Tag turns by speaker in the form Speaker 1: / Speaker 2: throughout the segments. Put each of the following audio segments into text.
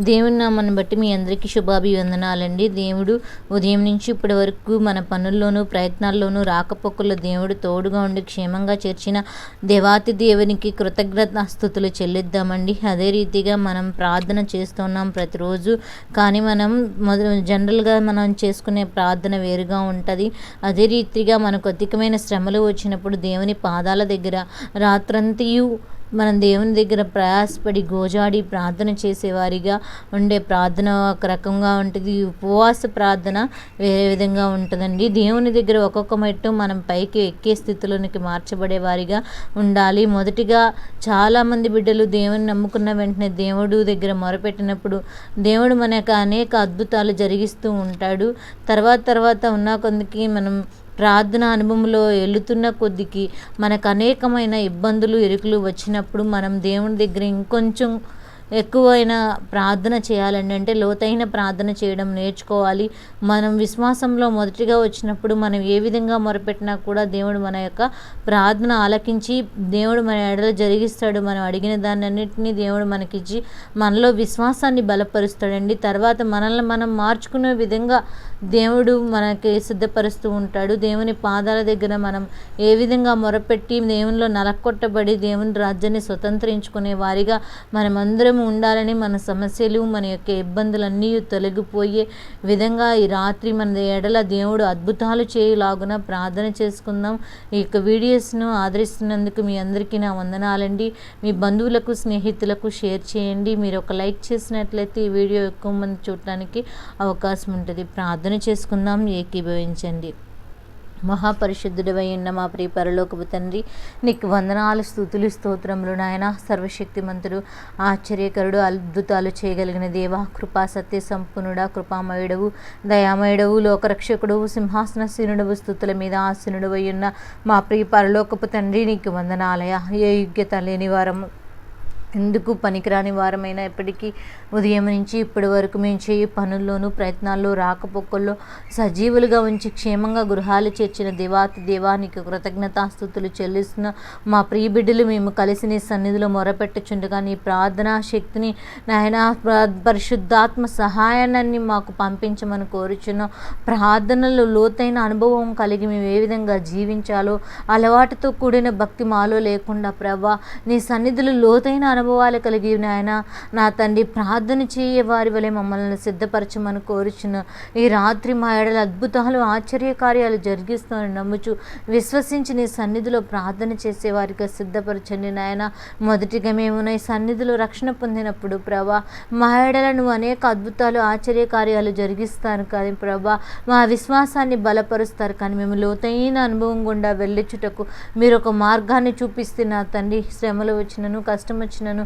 Speaker 1: దేవుని నామాన్ని బట్టి మీ అందరికీ శుభాభివందనాలండి. దేవుడు ఉదయం నుంచి ఇప్పటి వరకు మన పనుల్లోనూ ప్రయత్నాల్లోనూ రాకపోకల్లో దేవుడు తోడుగా ఉండి క్షేమంగా చేర్చిన దేవాతి దేవునికి కృతజ్ఞత స్థుతులు చెల్లిద్దామండి. అదే రీతిగా మనం ప్రార్థన చేస్తున్నాం ప్రతిరోజు. కానీ మనం మొదలు జనరల్గా మనం చేసుకునే ప్రార్థన వేరుగా ఉంటుంది. అదే రీతిగా మనకు అధికమైన శ్రమలు వచ్చినప్పుడు దేవుని పాదాల దగ్గర రాత్రంతియు మనం దేవుని దగ్గర ప్రయాసపడి గోజాడి ప్రార్థన చేసేవారిగా ఉండే ప్రార్థన ఒక రకంగా ఉంటుంది. ఉపవాస ప్రార్థన వేరే విధంగా ఉంటుందండి. దేవుని దగ్గర ఒక్కొక్క మెట్టు మనం పైకి ఎక్కే స్థితిలోనికి మార్చబడే వారిగా ఉండాలి. మొదటిగా చాలామంది బిడ్డలు దేవుని నమ్ముకున్న వెంటనే దేవుడు దగ్గర మొరపెట్టినప్పుడు దేవుడు మనకు అనేక అద్భుతాలు జరిగిస్తూ ఉంటాడు. తర్వాత తర్వాత ఉన్న కొందకి మనం ప్రార్థన అనుభవంలో వెళుతున్న కొద్దికి మనకు అనేకమైన ఇబ్బందులు ఇరుకులు వచ్చినప్పుడు మనం దేవుని దగ్గర ఇంకొంచెం ఎక్కువైన ప్రార్థన చేయాలండి. అంటే లోతైన ప్రార్థన చేయడం నేర్చుకోవాలి. మనం విశ్వాసంలో మొదటిగా వచ్చినప్పుడు మనం ఏ విధంగా మొరపెట్టినా కూడా దేవుడు మన యొక్క ప్రార్థన ఆలకించి దేవుడు మన ఎడలు జరిగిస్తాడు. మనం అడిగిన దాన్ని అన్నింటినీ దేవుడు మనకిచ్చి మనలో విశ్వాసాన్ని బలపరుస్తాడండి. తర్వాత మనల్ని మనం మార్చుకునే విధంగా దేవుడు మనకి సిద్ధపరుస్తూ ఉంటాడు. దేవుని పాదాల దగ్గర మనం ఏ విధంగా మొరపెట్టి దేవునిలో నలకొట్టబడి దేవుని రాజ్యాన్ని స్వతంత్రించుకునే వారిగా మనమందరం ఉండాలని మన సమస్యలు మన యొక్క ఇబ్బందులన్నీ తొలగిపోయే విధంగా ఈ రాత్రి మన ఎడల దేవుడు అద్భుతాలు చేయలాగున ప్రార్థన చేసుకుందాం. ఈ యొక్క వీడియోస్ను ఆదరిస్తున్నందుకు మీ అందరికీ నా వందనాలండి. మీ బంధువులకు స్నేహితులకు షేర్ చేయండి. మీరు ఒక లైక్ చేసినట్లయితే ఈ వీడియో ఎక్కువ మంది చూడటానికి అవకాశం ఉంటుంది. ప్రార్థన చేసుకుందాం ఏకీభవించండి. మహాపరిశుద్ధుడవై ఉన్న మా ప్రియ పరలోకపు తండ్రి నీకు వందనాలు స్థుతులు స్తోత్రములు నాయన. సర్వశక్తిమంతుడు ఆశ్చర్యకరుడు అద్భుతాలు చేయగలిగిన దేవ కృపా సత్య సంపన్నుడా కృపామయుడవు దయామయుడవు లోకరక్షకుడు సింహాసనసీనుడవు స్థుతుల మీద ఆసీనుడు ఉన్న మా ప్రియ పరలోకపు తండ్రి నీకు వందనాలయ. ఏ యోగ్యత లేని వారము. ఎందుకు పనికిరాని వారమైనా ఎప్పటికీ ఉదయం నుంచి ఇప్పటి వరకు మేము చేయి పనుల్లోనూ ప్రయత్నాల్లో రాకపోకల్లో సజీవులుగా ఉంచి క్షేమంగా గృహాలు చేర్చిన దేవాతి దేవానికి కృతజ్ఞతాస్థుతులు చెల్లిస్తున్న మా ప్రియబిడ్డలు మేము కలిసి నీ సన్నిధిలో మొరపెట్టుచుండగా నీ ప్రార్థనా శక్తిని నాయన పరిశుద్ధాత్మ సహాయాన్ని మాకు పంపించమని కోరుచున్న ప్రార్థనలు లోతైన అనుభవం కలిగి మేము ఏ విధంగా జీవించాలో అలవాటుతో కూడిన భక్తి మాలో లేకుండా ప్రభా నీ సన్నిధులు లోతైన అనుభవాలు కలిగి నాయన నా తండ్రి ప్రార్థన చేయ వారి వలె మమ్మల్ని సిద్ధపరచమని కోరుచున్న ఈ రాత్రి మా ఎడల అద్భుతాలు ఆశ్చర్య కార్యాలు జరిగిస్తామని నమ్ముచు విశ్వసించి నీ సన్నిధిలో ప్రార్థన చేసే వారిగా సిద్ధపరచండి నాయన. మొదటిగా మేము నీ సన్నిధిలో రక్షణ పొందినప్పుడు ప్రభా మా ఎడల నువ్వు అనేక అద్భుతాలు ఆశ్చర్య కార్యాలు జరిగిస్తాను కానీ ప్రభా మా విశ్వాసాన్ని బలపరుస్తారు కానీ మేము లోతైన అనుభవం గుండా వెళ్ళిచుటకు మీరు ఒక మార్గాన్ని చూపిస్తున్న తండ్రి శ్రమలు వచ్చినను కష్టం వచ్చిన చేసినను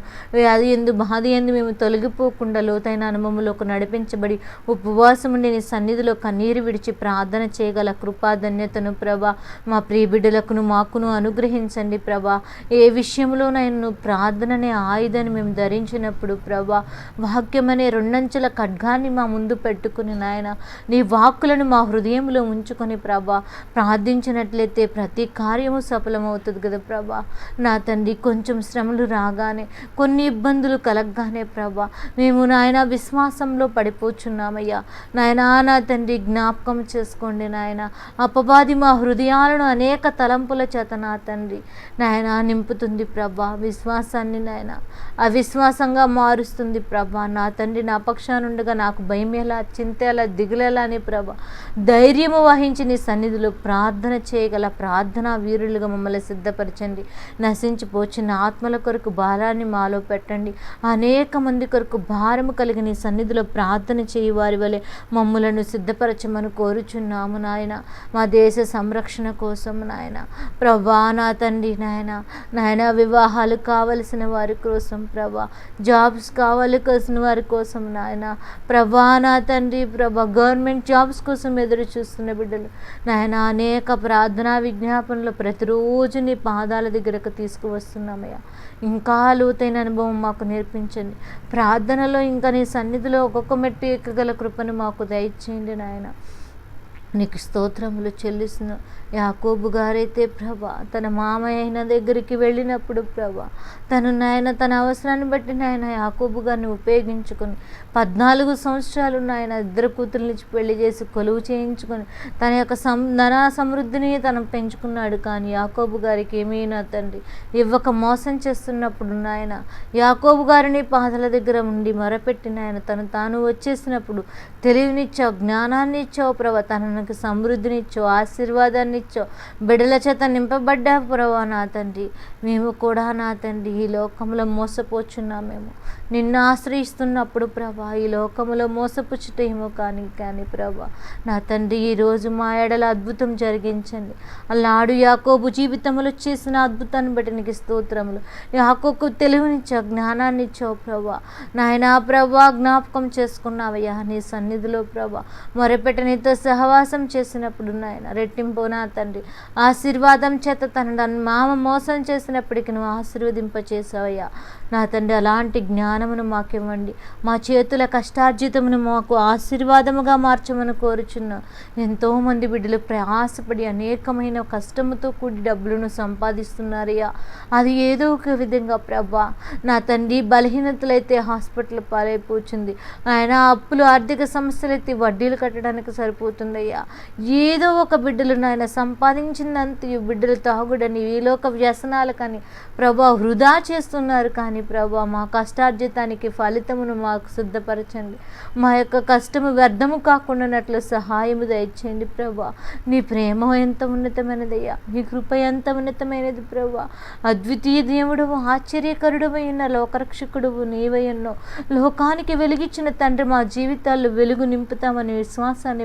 Speaker 1: అది ఎందు బాధ ఎందు మేము తొలగిపోకుండా లోతైన అనుభవంలోకి నడిపించబడి ఉపవాసం ఉండి నీ సన్నిధిలో కన్నీరు విడిచి ప్రార్థన చేయగల కృపాధన్యతను ప్రభా. మా ప్రియ బిడ్డలకును మాకును అనుగ్రహించండి ప్రభా. ఏ విషయంలో నేను ప్రార్థననే ఆయుధాన్ని మేము ధరించినప్పుడు ప్రభా వాక్యమనే రెండంచెల ఖడ్గాన్ని మా ముందు పెట్టుకుని నాయన నీ వాక్కులను మా హృదయంలో ఉంచుకొని ప్రభా ప్రార్థించినట్లయితే ప్రతి కార్యము సఫలమవుతుంది కదా ప్రభా. నా తండ్రి కొంచెం శ్రమలు రాగానే కొన్ని ఇబ్బందులు కలగగానే ప్రభా. మేము నాయన విశ్వాసంలో పడిపోచున్నామయ్యా. నాయనా నా తండ్రి జ్ఞాపకం చేసుకోండి నాయన. అపవాది మా హృదయాలను అనేక తలంపుల చేత నా తండ్రి. నాయన నింపుతుంది ప్రభా విశ్వాసాన్ని నాయన. అవిశ్వాసంగా మారుస్తుంది ప్రభా. నా తండ్రి నా పక్షానుండగా నాకు భయం ఎలా చింత ఎలా దిగులేలా అని ప్రభా. ధైర్యము వహించి నీ సన్నిధిలో ప్రార్థన చేయగల ప్రార్థనా వీరులుగా మమ్మల్ని సిద్ధపరచండి. నశించిపోచిన ఆత్మల కొరకు బాలాన్ని భారాన్ని మాలో పెట్టండి. అనేక మంది కొరకు భారము కలిగిన సన్నిధిలో ప్రార్థన చేయి వారి వలె మమ్ములను సిద్ధపరచమని కోరుచున్నాము నాయన. మా దేశ సంరక్షణ కోసం నాయన. ప్రభా నా తండ్రి నాయన. నాయన వివాహాలు కావలసిన వారి కోసం ప్రభా జాబ్స్ కావలసిన వారి కోసం నాయన. ప్రభా నా తండ్రి ప్రభా గవర్నమెంట్ జాబ్స్ కోసం ఎదురు చూస్తున్న బిడ్డలు నాయన అనేక ప్రార్థనా విజ్ఞాపనలు ప్రతిరోజు నీ పాదాల దగ్గరకు తీసుకువస్తున్నామయ్యా. ఇంకా లోతైన అనుభవం మాకు నేర్పించండి. ప్రార్థనలో ఇంకా నీ సన్నిధిలో ఒక్కొక్క మెట్టు ఎక్కగల కృపను మాకు దయచేయండి నాయన. నీకు స్తోత్రములు చెల్లిస్తున్నాం. యాకోబు గారైతే ప్రభ తన మామయ్య అయిన దగ్గరికి వెళ్ళినప్పుడు ప్రభా తను నాయన తన అవసరాన్ని బట్టి నాయన యాకోబు గారిని ఉపయోగించుకొని పద్నాలుగు సంవత్సరాలు నాయన ఇద్దరు కూతుర్నిచ్చి పెళ్ళి చేసి కొలువు చేయించుకొని తన యొక్క సం ధనా సమృద్ధిని తను పెంచుకున్నాడు. కానీ యాకోబు గారికి ఏమైనా తండ్రి ఇవ్వక మోసం చేస్తున్నప్పుడు నాయన యాకోబు గారిని పాదల దగ్గర ఉండి మొరపెట్టిన ఆయన తను తాను వచ్చేసినప్పుడు తెలివినిచ్చావు జ్ఞానాన్ని ఇచ్చావు ప్రభ తనను సమృద్ధినిచ్చావు ఆశీర్వాదాన్ని ఇచ్చో బిడల చేత నింపబడ్డా ప్రభా నా తండ్రి. మేము కూడా నా తండ్రి ఈ లోకంలో మోసపోచున్నా మేము నిన్ను ఆశ్రయిస్తున్నప్పుడు ప్రభా ఈ లోకములో మోసపుచ్చుటేమో కానీ కానీ ప్రభా నా తండ్రి ఈరోజు మా ఎడల అద్భుతం జరిగించండి. అల్లాడు యాకోబు జీవితంలో చేసిన అద్భుతాన్ని బట్టి నీకు స్తోత్రములు. యాకోకు తెలివినిచ్చావు జ్ఞానాన్ని ఇచ్చావు ప్రభా నాయనా ప్రభా జ్ఞాపకం చేసుకున్నావయ్యా నీ సన్నిధిలో ప్రభా మొరపెట్ట నీతో మోసం చేసినప్పుడు నాయన రెట్టింపు నా తండ్రి. ఆశీర్వాదం చేత తన మామ మోసం చేసినప్పటికీ నువ్వు ఆశీర్వదింప చేసావయ్యా నా తండ్రి అలాంటి జ్ఞానమును మాకివ్వండి. మా చేతుల కష్టార్జితమును మాకు ఆశీర్వాదముగా మార్చమని కోరుచున్నా. ఎంతోమంది బిడ్డలు ప్రయాసపడి అనేకమైన కష్టముతో కూడి డబ్బులను సంపాదిస్తున్నారయ్యా. అది ఏదో ఒక విధంగా ప్రభా నా తండ్రి బలహీనతలైతే హాస్పిటల్ పాలైపోతుంది. ఆయన అప్పులు ఆర్థిక సమస్యలు అయితే వడ్డీలు కట్టడానికి సరిపోతుందయ్యా. ఏదో ఒక బిడ్డలు నాయన సంపాదించినంత ఈ బిడ్డలు తాగుడని ఈలోక వ్యసనాలు కానీ ప్రభా వృధా చేస్తున్నారు కానీ ప్రభా మా కష్టార్జితానికి ఫలితమును మాకు సిద్ధపరచండి. మా యొక్క కష్టము వ్యర్థము కాకుండానట్లు సహాయము దయచేయండి ప్రభా. నీ ప్రేమ ఎంత ఉన్నతమైనదయ్యా. నీ కృప ఎంత ఉన్నతమైనది ప్రభా. అద్వితీయ దేవుడు ఆశ్చర్యకరుడు ఉన్న లోకరక్షకుడు నీవై ఉన్నావు లోకానికి వెలిగించిన తండ్రి మా జీవితాల్లో వెలుగు నింపుతామని విశ్వాసాన్ని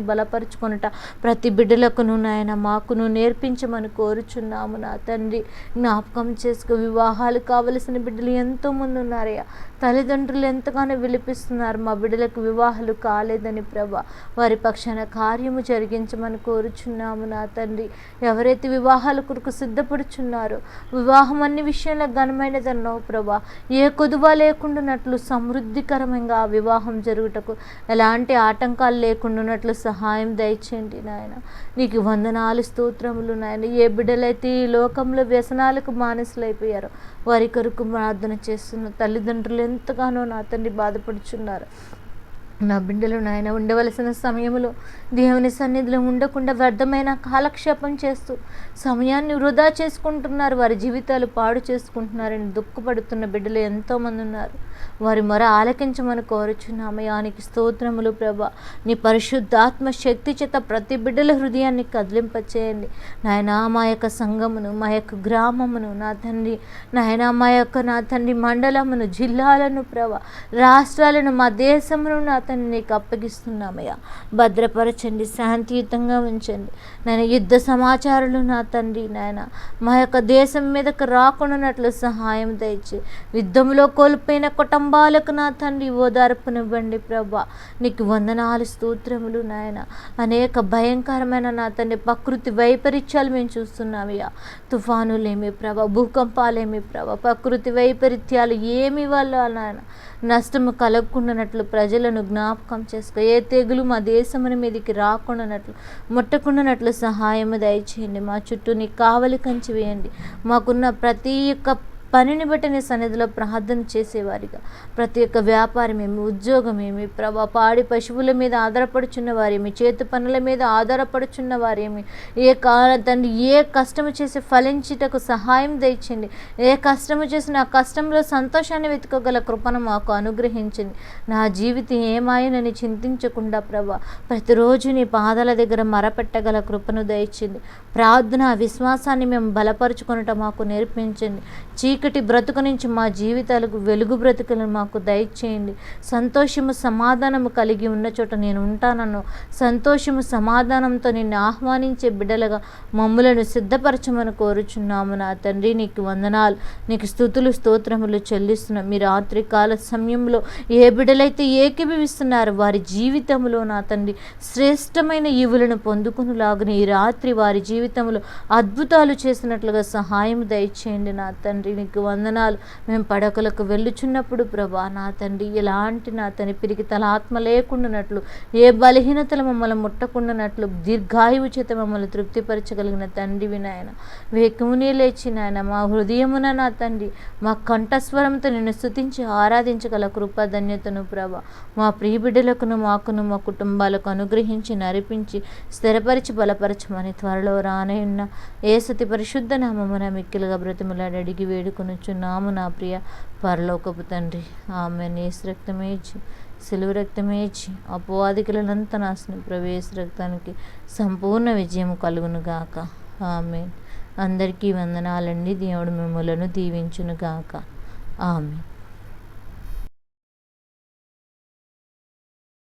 Speaker 1: ప్రతి బిడ్డలకును నాయన మాకును నేర్పించమని కోరుచున్నాము నా తండ్రి. జ్ఞాపకం చేసుకో వివాహాలు కావలసిన బిడ్డలు ఎంతోమంది ఉన్నారయ్యా. తల్లిదండ్రులు ఎంతగానో విలిపిస్తున్నారు. మా బిడ్డలకు వివాహాలు కాలేదని ప్రభా వారి పక్షాన కార్యము జరిగించమని కోరుచున్నాము నా తండ్రి. ఎవరైతే వివాహాల కొరకు సిద్ధపడుచున్నారో వివాహం అన్ని విషయంలో ఘనమైనదన్నావు ప్రభా ఏ కొదువ లేకుండానట్లు సమృద్ధికరంగా ఆ వివాహం జరుగుటకు ఎలాంటి ఆటంకాలు లేకుండానట్లు సహాయం దయచేయండి నాయన? నీకు వందనాలు స్తోత్రములు నాయన. ఏ బిడ్డలైతే ఈ లోకంలో వ్యసనాలకు మానసులైపోయారో వారి కొరకు ప్రార్థన చేస్తున్న తల్లిదండ్రులు ఎంతగానో నా తండ్రి బాధపడుచున్నారు. నా బిడ్డలు నాయన ఉండవలసిన సమయంలో దేవుని సన్నిధిలో ఉండకుండా వ్యర్థమైన కాలక్షేపం చేస్తూ సమయాన్ని వృధా చేసుకుంటున్నారు. వారి జీవితాలు పాడు చేసుకుంటున్నారని దుఃఖపడుతున్న బిడ్డలు ఎంతోమంది ఉన్నారు. వారి మొర ఆలకించమని కోరుచున్నామయానికి స్తోత్రములు ప్రభ. నీ పరిశుద్ధాత్మ శక్తి చేత ప్రతి బిడ్డల హృదయాన్ని కదిలింపచేయండి. నాయన మా యొక్క సంఘమును మా యొక్క గ్రామమును నా తండ్రి నాయన మా యొక్క నా తండ్రి మండలమును జిల్లాలను ప్రభ రాష్ట్రాలను మా దేశమును నా అతన్ని నీకు అప్పగిస్తున్నామయ్యా భద్రపరచండి శాంతియుతంగా ఉంచండి. నేను యుద్ధ సమాచారాలు నా తండ్రి నాయన. మా యొక్క దేశం మీదకు రాకుండానట్లు సహాయం దయచి. యుద్ధంలో కోల్పోయిన కుటుంబాలకు నా తండ్రి ఓదార్పునివ్వండి ప్రభా. నీకు వందనాలు స్తోత్రములు నాయన. అనేక భయంకరమైన నా తండ్రి ప్రకృతి వైపరీత్యాలు మేము చూస్తున్నామయ్యా. తుఫానులేమి ప్రభ భూకంపాలేమి ప్రభ ప్రకృతి వైపరీత్యాలు ఏమి వల్ల నాయన? నష్టము కలగకుండానట్లు ప్రజలను జ్ఞాపకం చేసుకో. ఏ తెగులు మా దేశముని మీదకి రాకుండానట్లు ముట్టకుండానట్లు సహాయము దయచేయండి. మా చుట్టూ నీ కావలి కంచి వేయండి. మాకున్న ప్రతి ఒక్క పనిని బట్టి నీ సన్నిధిలో ప్రార్థన చేసేవారిగా. ప్రతి ఒక్క వ్యాపారమేమి ఉద్యోగమేమి ఉద్యోగం ఏమి ప్రభా పాడి పశువుల మీద ఆధారపడుచున్న వారేమి చేతి పనుల మీద ఆధారపడుచున్న వారేమి ఏ కాల తండ్రి ఏ కష్టము చేసి ఫలించుటకు సహాయం దండి ఏ కష్టము చేసి ఆ కష్టంలో సంతోషాన్ని వెతుకోగల కృపను మాకు అనుగ్రహించింది నా జీవితం ఏమాయనని చింతించకుండా ప్రభా ప్రతిరోజు నీ పాదాల దగ్గర మరపెట్టగల కృపను దయచింది ప్రార్థన విశ్వాసాన్ని మేము బలపరుచుకొనట మాకు నేర్పించండి. చీకటి బ్రతుకు నుంచి మా జీవితాలకు వెలుగు బ్రతుకులను మాకు దయచేయండి. సంతోషము సమాధానము కలిగి ఉన్న చోట నేను ఉంటానను. సంతోషము సమాధానంతో నిన్ను ఆహ్వానించే బిడ్డలుగా మమ్ములను సిద్ధపరచమని కోరుచున్నాము నా తండ్రి. నీకు వందనాలు. నీకు స్థుతులు స్తోత్రములు చెల్లిస్తున్నాం. మీ రాత్రి కాల సమయంలో ఏ బిడ్డలైతే ఏకీభవిస్తున్నారు వారి జీవితంలో నా తండ్రి శ్రేష్టమైన ఈవులను పొందుకునిలాగున ఈ రాత్రి వారి జీవితంలో అద్భుతాలు చేసినట్లుగా సహాయం దయచేయండి నా తండ్రి. నీకు వందనాలు. మేము పడకలకు వెళ్ళుచున్నప్పుడు ప్రభా నా తండ్రి ఎలాంటి నా తని పిరికి తల ఆత్మ లేకుండానట్లు ఏ బలహీనతలు మమ్మల్ని ముట్టకుండానట్లు దీర్ఘాయువు చేత మమ్మల్ని తృప్తిపరచగలిగిన తండ్రివి నాయన. వేకుమునే లేచి నాయన మా హృదయమున నా తండ్రి మా కంఠస్వరంతో నిన్ను స్థుతించి ఆరాధించగల కృపధన్యతను ప్రభా. మా ప్రియబిడ్డలకును మాకును మా కుటుంబాలకు అనుగ్రహించి నరిపించి స్థిరపరిచి బలపరచమని త్వరలో రానయున్న ఏ సతి పరిశుద్ధ నామమున మిక్కిలుగా బ్రతిమలాడి అడిగి వేడుకొనుచున్నాము నా ప్రియ పరలోకపు తండ్రి. ఆమె నేసు రక్తమే ఇచ్చి సిలువ రక్తమే ఇచ్చి అపవాదికులంతా నాశనం ప్రవేశ రక్తానికి సంపూర్ణ విజయం కలుగును గాక. ఆమె అందరికీ వందనాలండి. దేవుడు మిమ్మలను దీవించును గాక. ఆమె